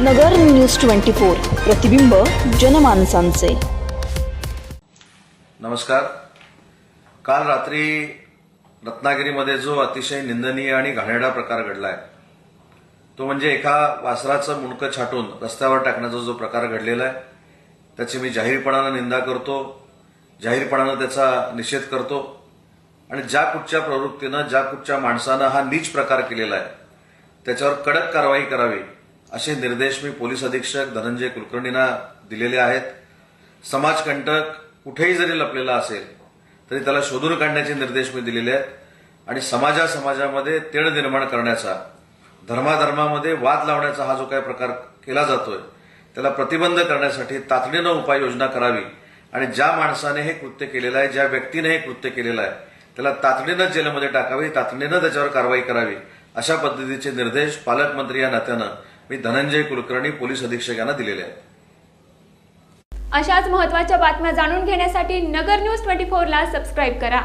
नगर news twenty four प्रतिबिंब जनमानसांचे. नमस्कार. काल रात्री रत्नागिरीमध्ये जो अतिशय निंदनीय आणि घाणेरडा प्रकार घडलाय तो म्हणजे एका वासराचं मुंडकं छाटून रस्त्यावर टाकण्याचा जो प्रकार घडलेला आहे त्याची मी जाहीरपणानं निंदा करतो जाहीरपणानं त्याचा निषेध करतो आणि ज्या कुठच्या प्रवृत्तीनं ज्या कुठच्या माणसानं हा नीच प्रकार केलेला आहे त्याच्यावर कडक कारवाई करावी असे निर्देश मी पोलीस अधीक्षक धनंजय कुलकर्णींना दिलेले आहेत. समाजकंटक कुठेही जरी लपलेला असेल तरी त्याला शोधून काढण्याचे निर्देश मी दिलेले आहेत. आणि समाजा समाजामध्ये तेढ निर्माण करण्याचा धर्माधर्मामध्ये वाद लावण्याचा हा जो काही प्रकार केला जातोय त्याला प्रतिबंध करण्यासाठी तातडीनं उपाययोजना करावी. आणि ज्या माणसाने हे कृत्य केलेलं आहे ज्या व्यक्तीने हे कृत्य केलेलं आहे त्याला तातडीनं जेलमध्ये टाकावी तातडीनं त्याच्यावर कारवाई करावी अशा पद्धतीचे निर्देश पालकमंत्री या नात्यानं मी धनंजय कुलकर्णी पोलीस अधीक्षक यांना दिलेले आहेत. अशाच महत्त्वाच्या बातम्या जाणून घेण्यासाठी नगर न्यूज ट्वेंटी फोरला सबस्क्राईब करा.